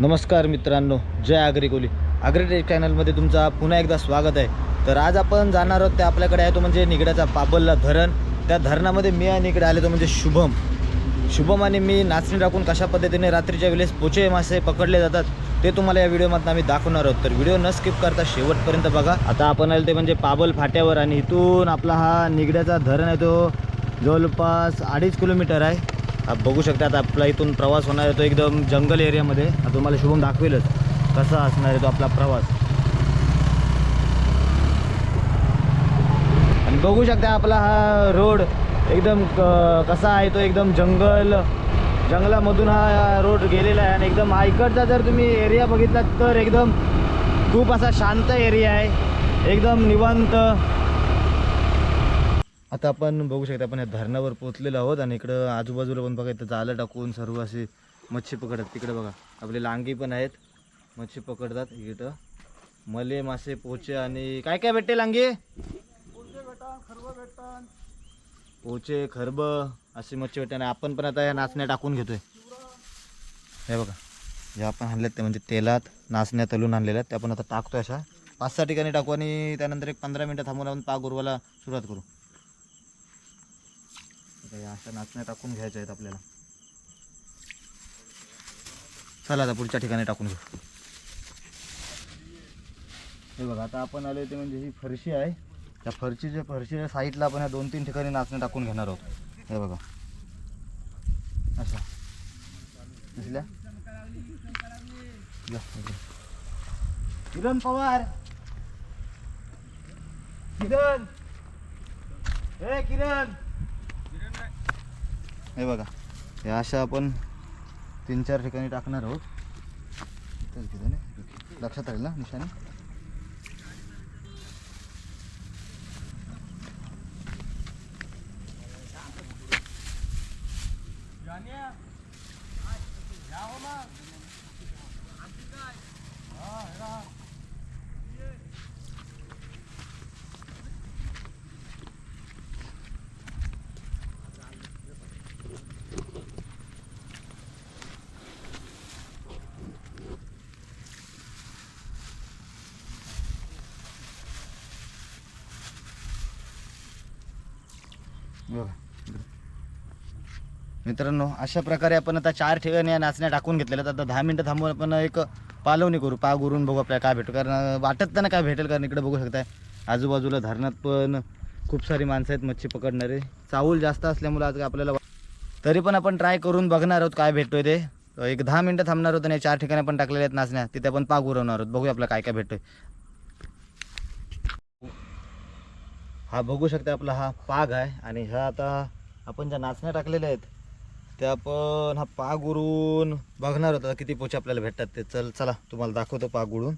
नमस्कार मित्रांनो जय आगरी कोली. आग्री चॅनलमध्ये तुमचा पुन्हा एकदा स्वागत आहे. तर आज आपण जाणार आहोत ते आपल्याकडे आहे तो म्हणजे निगड्याचा पाबलला धरण. त्या धरणामध्ये मी आणि इकडे आले तो म्हणजे शुभम. शुभम आणि मी नाचणी टाकून कशा पद्धतीने रात्रीच्या वेळेस पोचे मासे पकडले जातात ते तुम्हाला या व्हिडिओमधून आम्ही दाखवणार आहोत. तर व्हिडिओ न स्किप करता शेवटपर्यंत बघा. आता आपण आलो ते म्हणजे पाबल फाट्यावर आणि इथून आपला हा निगड्याचा धरण आहे तो जवळपास अडीच किलोमीटर आहे. आप बघू शकता आता आपला इथून प्रवास होणार आहे तो एकदम जंगल एरियामध्ये. तुम्हाला शुभम दाखवेलच कसा असणार आहे तो आपला प्रवास. आणि बघू शकता आपला हा रोड एकदम क- कसा आहे तो एकदम जंगल जंगलामधून हा रोड गेलेला आहे. आणि एकदम आयकडचा जर तुम्ही एरिया बघितला तर एकदम खूप असा शांत एरिया आहे. एकदम निवांत आता आपण बघू शकता आपण या धरणावर पोचलेलो आहोत आणि इकडं आजूबाजूला पण बघा इथं जालं टाकून सर्व असे मच्छी पकडतात. तिकडे बघा आपले लांगी पण आहेत. मच्छी पकडतात इथं. मले मासे पोचे आणि काय काय भेटते लांगे? पोचे खरब अशी मच्छी भेटते. आणि आपण पण आता या नाचण्या टाकून घेतोय. हे बघा जे आपण आणल्यात ते म्हणजे तेलात नाचण्या तलून आणलेल्या आहेत. त्या आपण आता टाकतोय अशा. पाच सहा ठिकाणी टाकू आणि त्यानंतर एक पंधरा मिनटं थांबून आपण पाक उरवायला सुरुवात करू. आता अशा नाचण्या टाकून घ्यायच्या आहेत आपल्याला. चला आता पुढच्या ठिकाणी टाकून घेऊ. हे बघा आता आपण आलो ते म्हणजे ही फरशी आहे. त्या फरशीच्या फरशीच्या साईडला आपण ह्या दोन तीन ठिकाणी नाचण्या टाकून घेणार आहोत. हे बघा. अशा. दिसल्या? किरण पवार! किरण! हे किरण! हे बघा हे अशा आपण तीन चार ठिकाणी टाकणार आहोत. लक्षात राहील ना निशाने बघा. मित्रांनो अशा प्रकारे आपण आता चार ठिकाणी या नाचण्या टाकून घेतलेल्या आता दहा मिनटं थांबून आपण एक पालवणी करू. पाग उरून बघू आपल्याला काय भेटू कारण वाटत त्यांना काय भेटेल कारण इकडे बघू शकताय आजूबाजूला धरणात पण खूप सारी माणसं आहेत मच्छी पकडणारे. चावूल जास्त असल्यामुळे आज आपल्याला तरी पण आपण ट्राय करून बघणार आहोत काय भेटतोय ते. एक दहा मिनटं थांबणार आहोत आणि चार ठिकाणी पण टाकलेल्या आहेत नाचण्या. तिथे आपण पाग उरवणार आहोत. बघूया आपल्याला काय काय भेटतोय. हा बघू शकता आपला हा पाग आहे. आणि ह्या आता आपण ज्या नाचण्या टाकलेल्या आहेत त्या आपण हा पाग उरून बघणार होता किती पोचे आपल्याला भेटतात ते. चल चला तुम्हाला दाखवतो पाग उडून.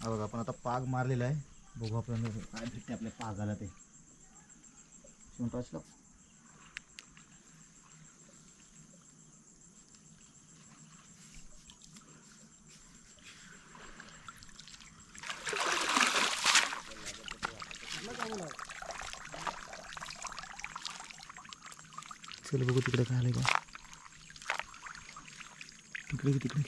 बघा आपण आता पाग मारलेला आहे. बघू आपल्याला काय भेटते आपल्या पागाला ते. शिवणपासला चल बघू तिकडे काय आलं का। तिकडे तिकडे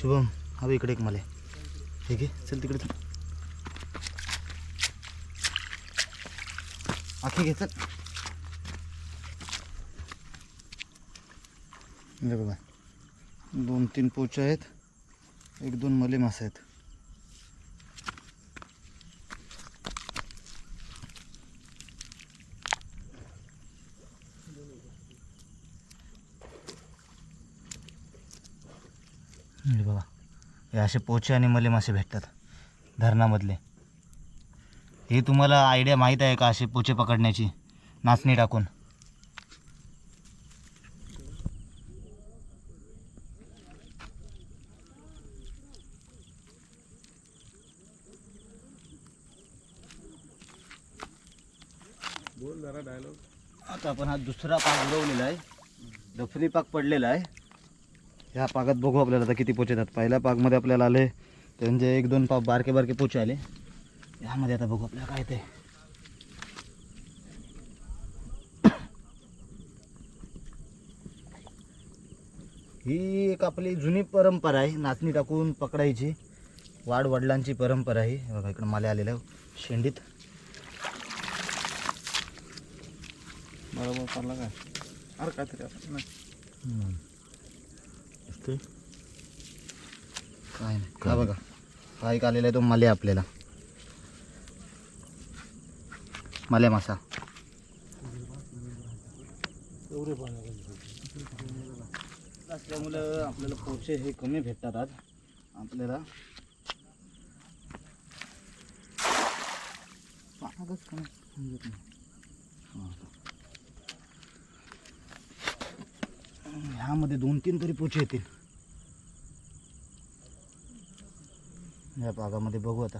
शुभम हवे इकडे एक मला। ठीक आहे चल तिकडे चल। आखी घे चल। हे बघा. दोन तीन पोचे आहेत. एक दोन मले मासे आहेत. हे बघा. हे असे पोचे आणि मले मासे भेटतात. धरणामधले. हे तुम्हाला आयडिया माहीत आहे का असे पोचे पकडण्याची? नाचणी टाकून. बोल जरा डायलॉग आता आपण हा दुसरा पाक उडवलेला आहे. दफनी पाक पडलेला आहे. ह्या पाकात बघू आपल्याला आता किती पोचे येतात. पहिल्या पाकमध्ये आपल्याला आले त्यांचे एक दोन पाक बारके बारके पोचे आले. ह्यामध्ये आता बघू आपल्याला काय ते. ही एक आपली जुनी परंपरा आहे. नाचणी टाकून पकडायची. वाड वडिलांची परंपरा आहे. बघा इकडं माले आलेलं शेंडीत. बरोबर पडला काय? अरे काहीतरी असं नाही. हम्म. दिसतोय काय नाही. का बघा. हा एक आलेला आहे तो माले आपल्याला. माले मासा. असल्यामुळं आपल्याला पोचे हे कमी भेटतात आज. आपल्याला. पाण्यातच कमी. समजत नाही हां. ह्यामध्ये दोन तीन तरी पोचे येतील. या भागामध्ये बघू आता.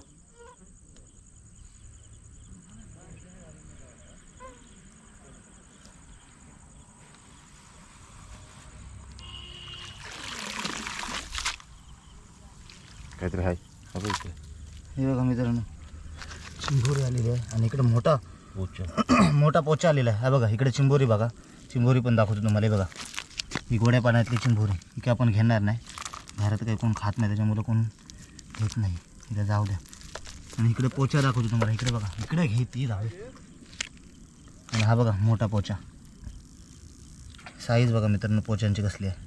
काहीतरी आहे. हे बघा मित्रांनो. चिंबोरी आलेली आहे आणि इकडे मोठा पोचा मोठा पोचा आलेला आहे. हा बघा इकडे चिंबोरी बघा. चिंबोरी पण दाखवतो तुम्हाला हे बघा. ही गोड्या पाण्यातली चिंभोरी ही काय आपण घेणार नाही. घरात काही कोण खात नाही त्याच्यामुळं कोण घेत नाही. इकडे जाऊ द्या. आणि इकडे पोचा दाखवतो तुम्हाला. इकडे बघा. इकडे घे ती जाऊ आणि हा बघा मोठा पोचा. साईज बघा मित्रांनो पोचांची कसली आहे.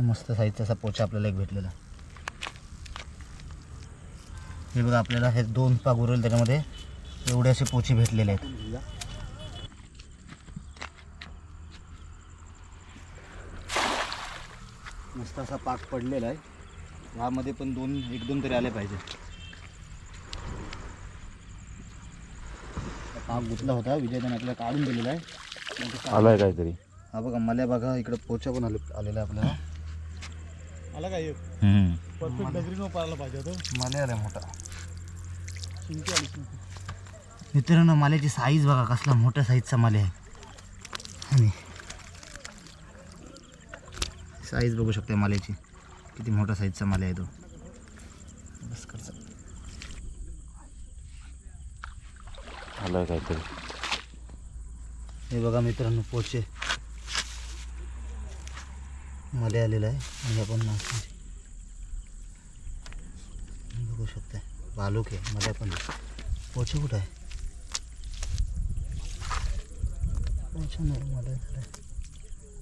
मस्त साईजचा असा पोचा आपल्याला एक भेटलेला. हे बघा आपल्याला हे दोन पाग उरेल त्याच्यामध्ये. एवढे असे पोचे भेटलेले आहेत. मस्त असा पाक पडलेला आहे. ह्यामध्ये पण दोन एक दोन तरी आले पाहिजे. पाक गुतला होता. विजयदाने आपल्याला काढून दिलेला आहे. आलाय काहीतरी. हा बघा मला बघा इकडे पोचा पण आले आलेला आहे आपल्याला. आला काय. परफेक्ट डगरीनं पाहायला पाहिजे होतं. माले आलाय मोठा. शिंकी आली शिंकी. मित्रांनो माल्याची साईज बघा कसला मोठ्या साईजचा माले आहे. आणि साईज बघू शकता माल्याची किती मोठ्या साईजचा माले आहे तो. बस करचा काहीतरी. हे बघा मित्रांनो पोचे. मले आलेला आहे. आणि आपण बघू शकता बालूक आहे मध्ये पण. पोचे कुठं आहे? पोचे नाही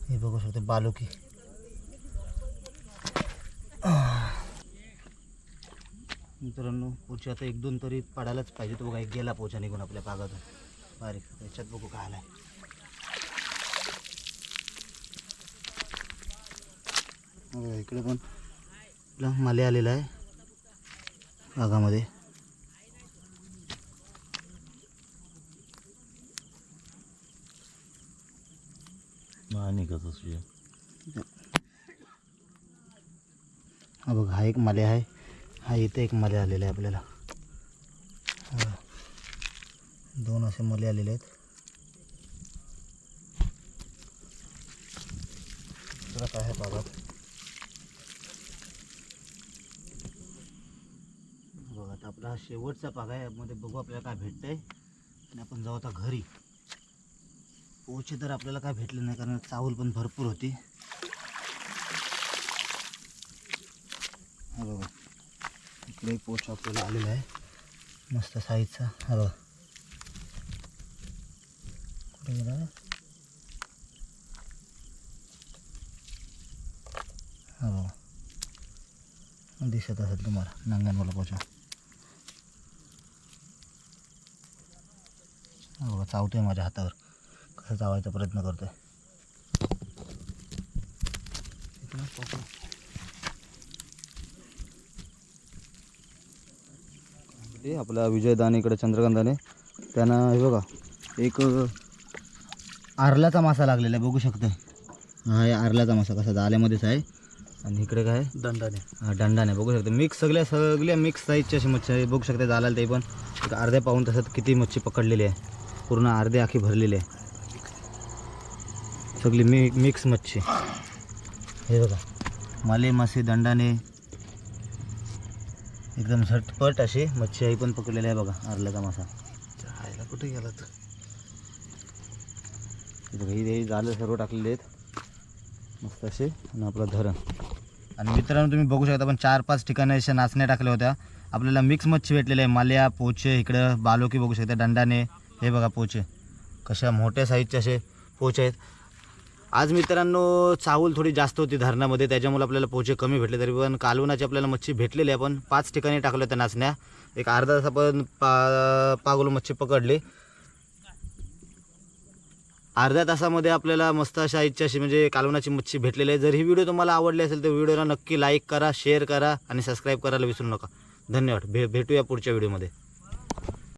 हे बघू शकते बालुकी. मित्रांनो पोचे आता एक दोन तरी पडायलाच पाहिजे तो बघा एक गेला पोचा निघून आपल्या बागातून. बारीक त्याच्यात बघू काय आलाय. इकडे पण माले आलेला आहे बागामध्ये. आणि कसं सुया हा बघ हा एक माले आहे. हा इथे एक मले आलेला आहे आपल्याला. दोन असे मले आलेले आहेत. परत काय आहे बाबा? बघा आता आपला हा शेवटचा पागा आहे. यामध्ये बघू आपल्याला काय भेटतंय. आणि आपण जाऊ आता घरी. पोचे तर आपल्याला काय भेटले नाही कारण चावल पण भरपूर होती. हा बघा इकडे पोच आपल्याला आलेला आहे मस्त साईजचा. हा बघा. कुठे गेला? हा बघा. दिसत असेल तुम्हाला नांगणवाला पोचा हा बघा चावतोय माझ्या हातावर. कसं चावायचा प्रयत्न करतोय. इकडं पकडा. ते आपला विजय दाने इकडे चंद्रकांत दाने त्यांना हे बघा एक आरल्याचा मासा लागलेला आहे बघू शकता हा आहे आरल्याचा मासा कसा जाल्यामध्येच आहे. आणि इकडे काय? दंडाने. हा, दंडा नाही बघू शकता मिक्स सगळ्या सगळ्या मिक्स साईजची अशी मच्छी आहे. बघू शकता जालाल ते पण. एक अर्ध्या पाऊन तसं किती मच्छी पकडलेली आहे. पूर्ण अर्धे आखी भरलेली आहे. सगळी मी मिक्स मच्छी. हे बघा. माले मासे दंडाने. एकदम झटपट अशी मच्छी आई पण पकडलेली आहे बघा आरल्याचा मासा जायला कुठे गेला तर बघा हे जालं सर्व टाकलेले आहेत. मस्त असे आणि आपलं धरण. आणि मित्रांनो तुम्ही बघू शकता पण चार पाच ठिकाणी अशा नाचण्या टाकल्या होत्या. आपल्याला मिक्स मच्छी भेटलेले आहे. माल्या पोचे इकडं बालोकी बघू शकता दंडाने. हे बघा पोचे. कशा मोठ्या साईजचे असे पोचे आहेत. आज मित्रांनो चावल थोडी जास्त होती धरणामध्ये त्याच्यामुळे आपल्याला पोचे कमी भेटले तरी पण कालवनाची आपल्याला मच्छी भेटलेली आहे पण पाच ठिकाणी टाकल्या त्या नाचण्या. एक अर्धा तास आपण पा पागोल मच्छी पकडली. अर्ध्या तासामध्ये आपल्याला मस्त अशा इच्छा अशी म्हणजे कालवनाची मच्छी भेटलेली आहे. जर ही व्हिडिओ तुम्हाला आवडली असेल तर व्हिडिओला नक्की लाईक करा शेअर करा आणि सबस्क्राईब करायला विसरू नका. धन्यवाद. भे भेटूया पुढच्या व्हिडिओमध्ये.